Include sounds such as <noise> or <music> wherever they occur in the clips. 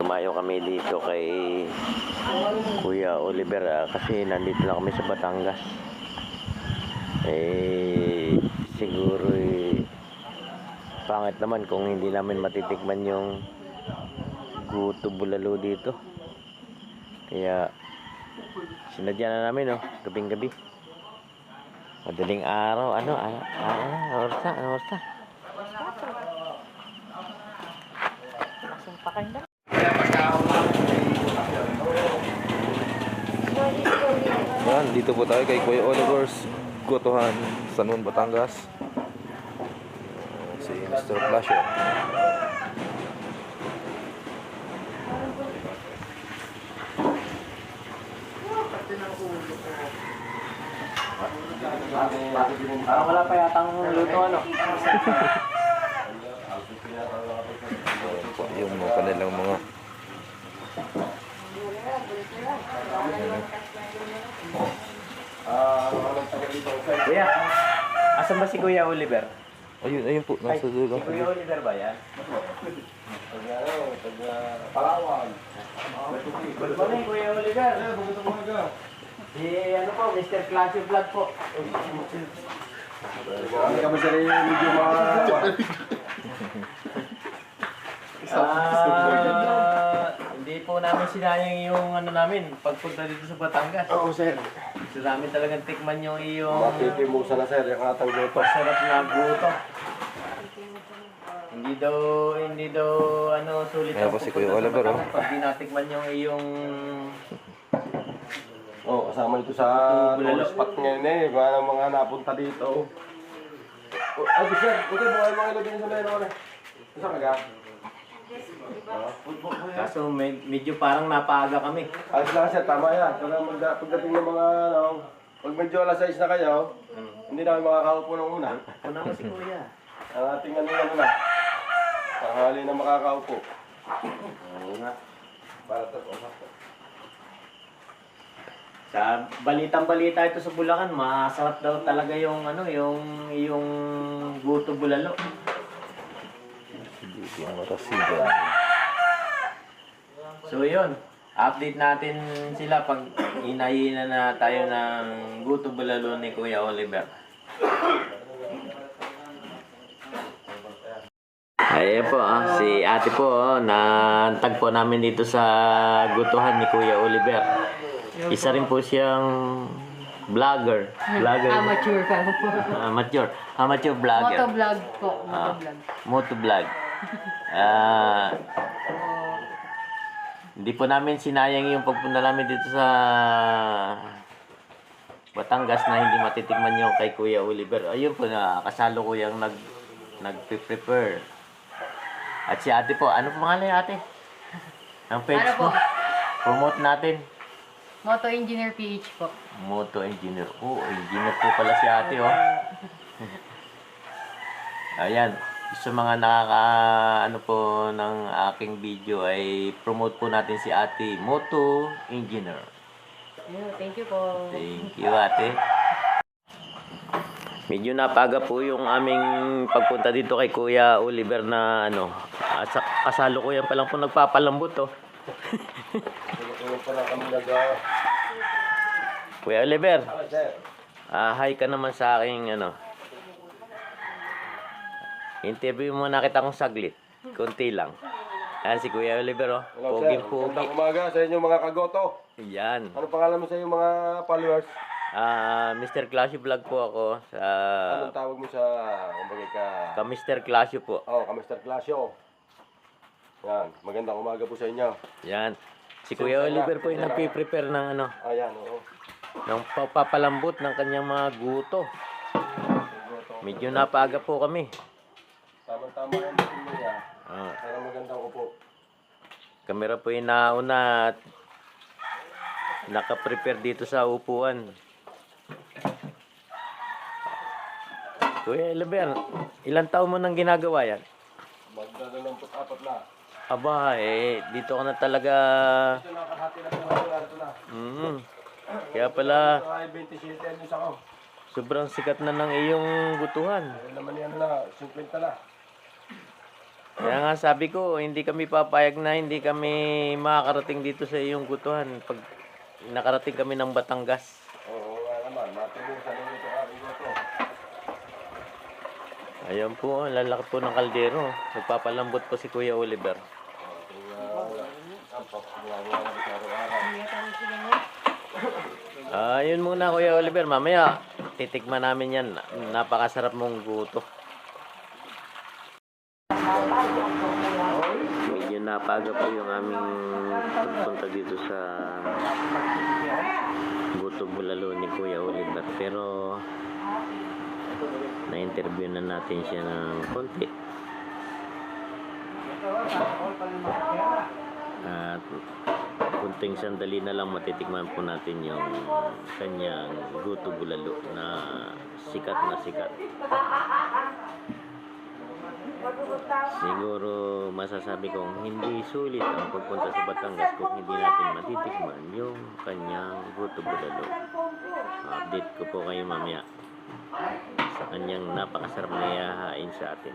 Tumayo kami dito kay Kuya Oliver ah, kasi nandito lang kami sa Batangas. Eh, siguro eh, pangit naman kung hindi namin matitikman yung guto bulalo dito. Kaya sinadya na namin oh, gabing gabi. Madaling araw, ano, ano, ano, orsa, ano, orsa. Sumpakan na. Yan, dito po tayo kay Kuya Oliver's Gotohan, San Juan, Batangas. Si Mr. Flasher. Parang wala pa yatang luto, ano? Ayan yung mga kanilang mga Kuya, asan ba si Kuya Oliver? Ayun, ayun po, nasa dulo. Si Kuya Oliver ba yan? Good morning, Kuya Oliver. Si ano po, Mr. Classy Vlog po. Hindi kami sila yung medyo mga... Ah, namin sinayang yung ano namin, pagpunta dito sa Batangas. Oo, sir. Gusto namin talagang tikman yung iyong Matikimusa na, sir, yung atang goto. Masarap na buto. Hindi daw, hindi daw, ano, sulit Ayan po si Kuya Oliver, oh. Pag di natikman yung iyong... Oo, kasama ito sa Bulalo. tourist spot ngayon eh. Mga mga napunta dito. Oh, ay, sir, okay mo kayo mga ilo din sa meron eh. Saan ka? Kaso med- medyo parang napaaga kami. Ayos lang, sir, tama yan. Kaya magda- pagdating ng mga, ano, pag medyo alas 6 na kayo, hindi na kayo makakaupo ng una. Una ko si Kuya. Ang ating ano na muna. Tanghali na makakaupo. Oo nga. Para ito, oh, Sa balitang balita ito sa Bulacan, masarap daw talaga yung ano, yung yung buto bulalo. Dito yung marasigan. So yun, update natin sila pag inahina na tayo ng guto bulalo ni Kuya Oliver. Ayan po, ah, si ate po, oh, natagpo namin dito sa gutuhan ni Kuya Oliver. Isa rin po siyang vlogger. Vlogger. Amateur pa po. Amateur. Amateur vlogger. Motovlog po. Ah, Motovlog. motovlog. Ah, hindi po namin sinayang yung pagpunta namin dito sa Batangas na hindi matitikman yung kay Kuya Oliver. Ayun po na kasalo ko yung nag nag-prepare. At si ate po, ano po pangalan ate? <laughs> Ang page Ano po? mo. Promote natin. Moto Engineer PH po. Moto engineer. Oh, engineer po pala si ate, oh. <laughs> Ayan. Sa mga nakaka, ano po, ng aking video ay promote po natin si ate, Moto Engineer. Yeah, thank you po. Thank you, ate. Medyo napaga po yung aming pagpunta dito kay Kuya Oliver na ano, kasalo ko yan po nagpapalambot, oh. Pa lang <laughs> kami nag... ah, Kuya Oliver, ah. Ah, hi ka naman sa aking ano. Interview mo na kita kong saglit. Kunti lang. Ayan si Kuya Oliver, oh. Hello, sir. Pogi pogi. Magandang umaga sa inyo mga kagoto. Yan. Ano pangalan mo sa inyong mga followers? Ah, Mr. Clasio Vlog po ako sa Anong tawag mo sa, kumbaga ka... ka Mr. Clasio po. Oh, ka Mr. Clasio. Yan, magandang umaga po sa inyo. Yan. Si Kuya Oliver po yung nagpe-prepare ng ano, Ayan, oo. ng papapalambot ng kanyang mga guto. Medyo napaga po kami. Tama-tama yan dating niya. Ah, Pero magandang upo. kamera po yung nauna at naka-prepare dito sa upuan. Kuya Oliver, ilang taon mo nang ginagawa yan? Magdadalampot apat na. Aba, eh, dito ka na talaga. Ito na, kahati na na. Ito na. Mm. Kaya pala, Ito ay 27 anos ako. sobrang sikat na ng iyong gutuhan. Ayun naman yan na, 50 na. Kaya nga sabi ko, hindi kami papayag na hindi kami makakarating dito sa iyong gutuhan pag nakarating kami ng Batangas. Oo nga naman, matulong sa ninyo ito ari to. Ayan po, ang lalaki po ng kaldero. Nagpapalambot po si Kuya Oliver. Na araw-araw. Ah, muna Kuya Oliver. Mamaya, titikman namin yan. Napakasarap mong guto. Medyo napaga po yung aming pagpunta dito sa Guto Bulalo ni Kuya Oliver. Pero, na-interview na natin siya ng konti. At kunting sandali na lang matitikman po natin yung kanyang guto bulalo na sikat na sikat. Siguro masasabi kong hindi sulit ang pagpunta sa Batangas kung hindi natin matitikman yung kanyang guto bulalo. Update ko po kayo mamaya sa kanyang napakasarap na ihahain sa atin.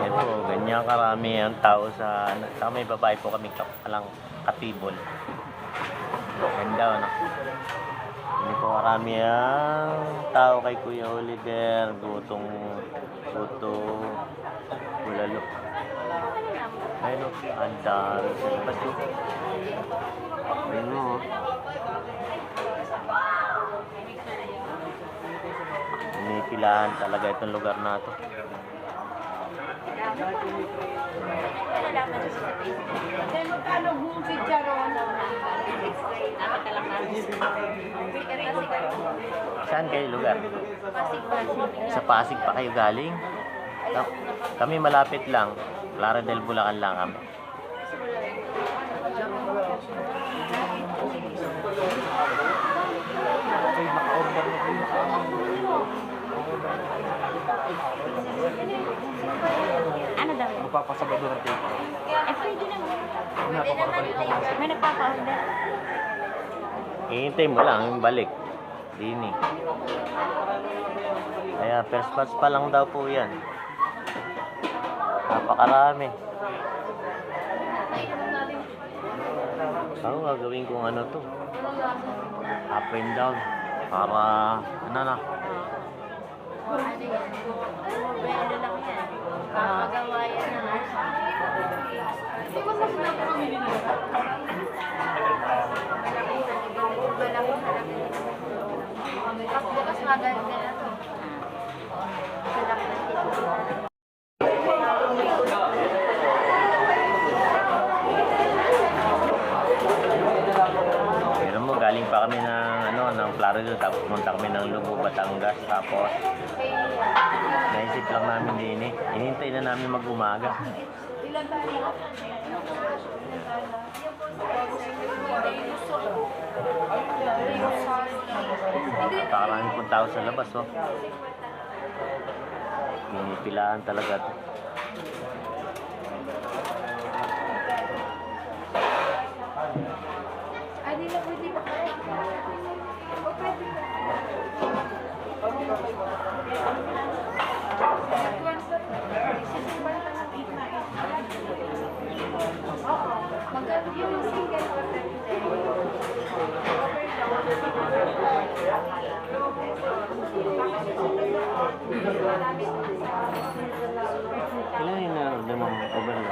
Yan po, ganyan karami ang tao sa, sa may babae po kami kap, palang katibol. Ganda, no? Hindi po karami ang tao kay Kuya Oliver, gutong, guto, bulalo. Ayun, ang dami sa labas, oh. Ayun, oh. Pinipilahan talaga itong lugar na to. Saan kayo lugar? Sa Pasig pa kayo galing? Kami malapit lang. Clara del Bulacan lang kami. Ano daw? Magpapasabado ng tape. Eh, pwede naman. May nagpapa-order. Hihintay mo lang yung balik. Dini. Kaya first batch pa lang daw po yan. Napakarami. Ako gagawin kong ano to. Up and down. Para, ano na. Ano yan? Pwede lang. Papagawa yan ng Bukas maganda na to. Malaki na dito. Pero mo, galing pa kami ng, ano, ng Florida. Tapos pumunta kami ng Lugo, Batangas. Tapos, naisip lang namin din eh. Inintay na namin mag-umaga. Napakarami pong tao sa labas, oh. Pinipilaan talaga yung single Kailan yung na-order mong overload?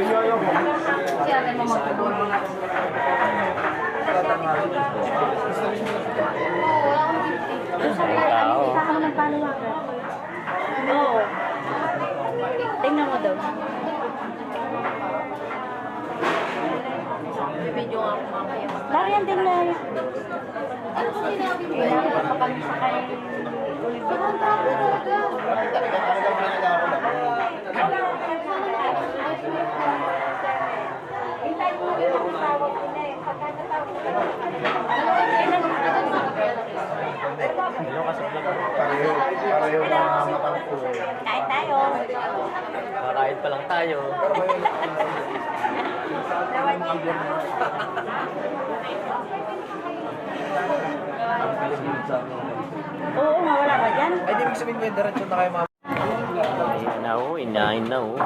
Siya akin mo magtulong. Oo, wala akong 50. Ay, tao. Saka ng panawagan. Oo. Tingnan mo daw. Larian din na. Kailangan pa kami sa kay Oliver. Hintay mo rin ang tawag na eh. Pagka natawag ko na Kain tayo. Kakain pa lang tayo. <laughs> Oo, mawala ka dyan. Ay, di ibig sabihin ko yung diretso na kayo mga... Ayan na oh, inahin na oh.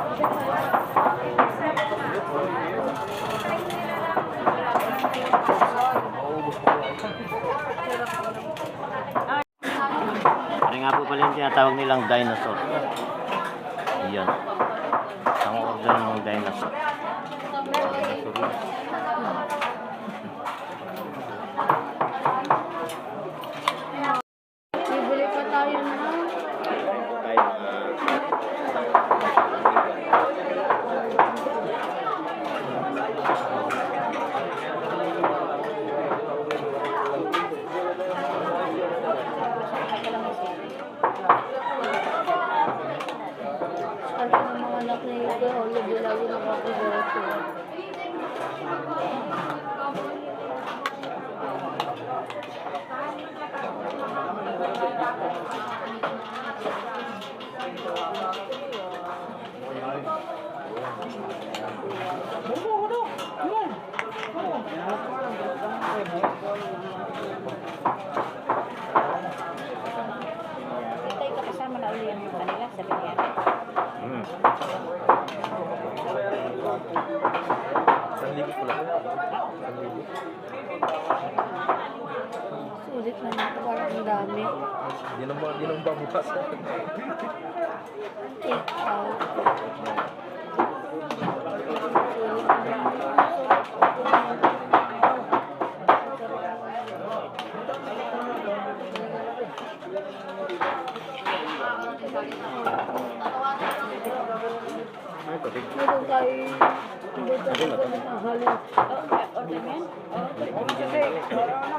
Pare nga po pala yung tinatawag nilang dinosaur. Yan. Ang order ng dinosaur. Dinosaur yun. Bibili pa tayo na. Tayo mga Sabi ng mga anak na ito, lagi lagi na ako dito. Hintay ka kasama na uli ang kanila. Sabi niya. Hmm. Isang libo ko lang. Isang libo. Sulit na nito, parang ang dami. Di nang, di nang babukas. Take out. Meron tayo, hindi tayo halin. Order yan?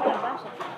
Labas. Nag-apit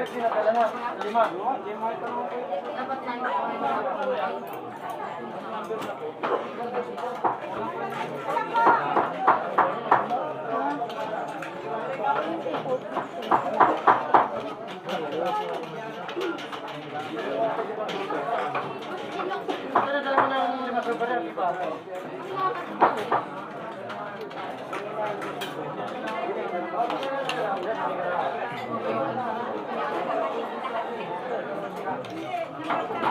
Ay, hindi pala po ang account ko. 19 pala. Grabe. Ilan na kayo ba?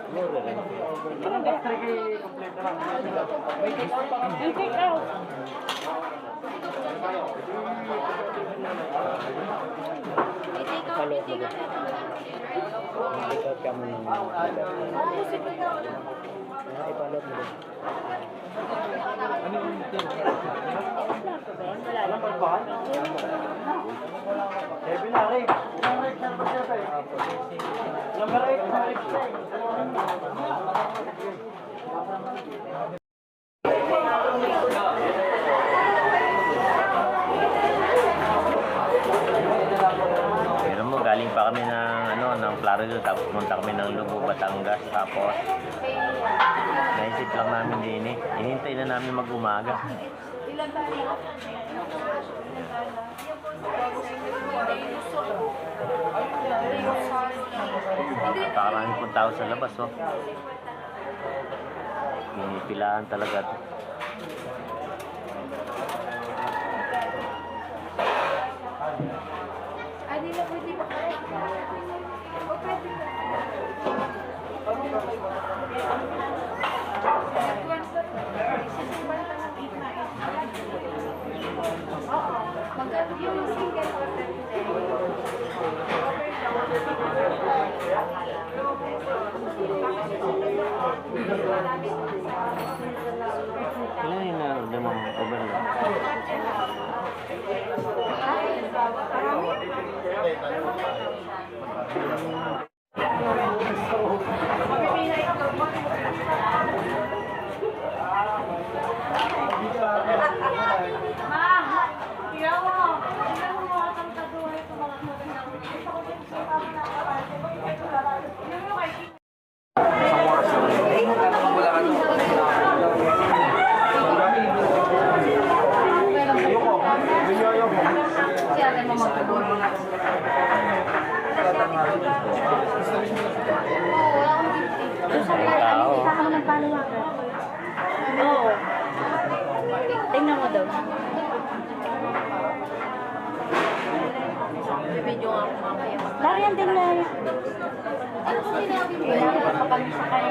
Yung take out. I-take out, i-take out. Pero mo, galing pa kami ng, ano, ng Florida, tapos pumunta kami ng Lugo, Batangas, tapos naisip lang namin din eh. Hinintay na namin mag-umaga. Napakaraming pong tao sa labas, oh. Pwede ba? Magkano yung single Ilan yung na-order mo overload? Tao. Saka ng panawagan. Oo. Tingnan mo daw. Video nga ako mamaya. Darian din na. Ano ko sinabi mo? Kapag sa kay Hintay mo na yung tawag ko na eh. Pagka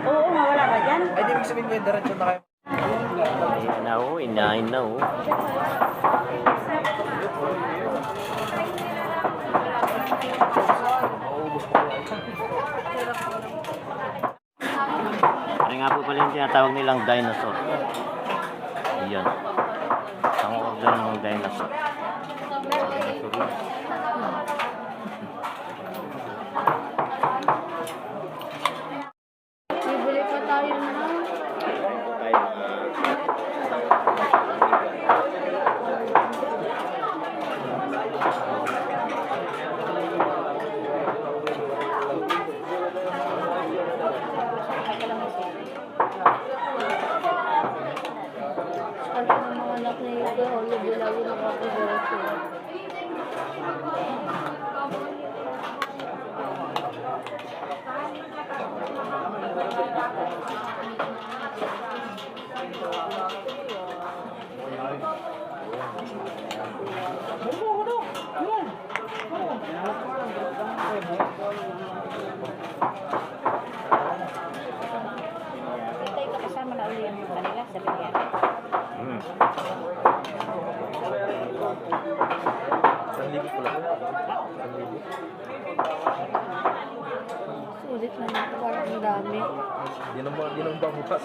Oo nga, wala ka dyan. Ay, di ibig sabihin ko yung diretso na kayo. Ayan na oh, inahin na oh. Ano nga po pala yung tinatawag nilang dinosaur. Yan. Ang order ng dinosaur. Dinosaur yun. Bibili pa tayo na. Tayo mga Ano ng mga anak na yun ko, o yung bilawin ng mga kubote. Hintay ka kasama na uli yung kanila, sabi niya. Hmm. Isang libo ko lang. Sulit Tignan mo, parang ang dami. Di naman, di naman babukas.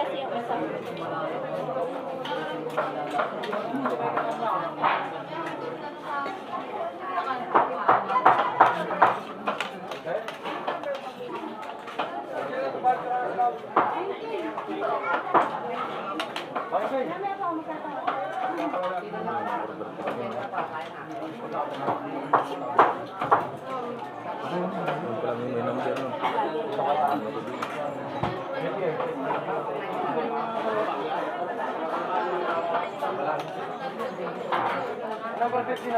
kasi yung isa. Yung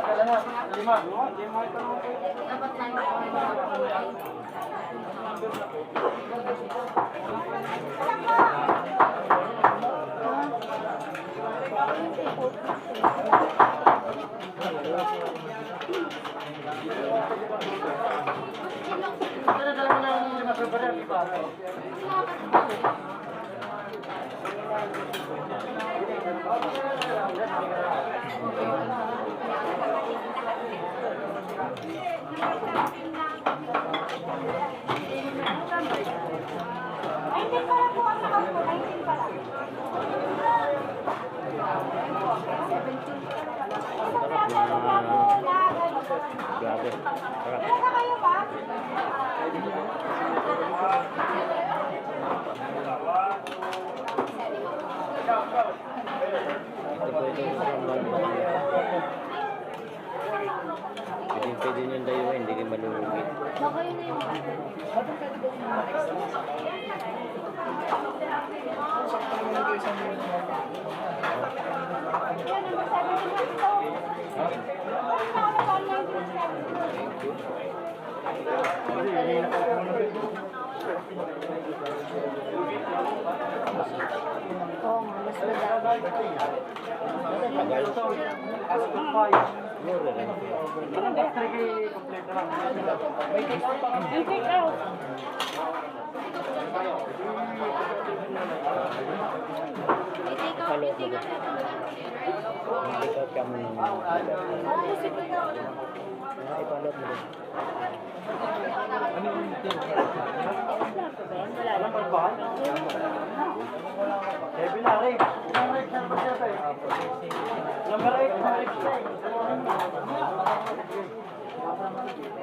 pala yung may number no. Ay, hindi pala po ang account ko. 19 pala. Grabe. Ba? Ito po ito. Pwede, pwede nyo dayuhin, hindi kayo malulugi. Yun na yung Yan, number 17 na ito. Ano na ba? 19. Oo nga, mas madami. Yung take out. I-take out, i-take out. Take out ka muna. Parang gusto ko na ulit. Ipalot mo. Wala lang.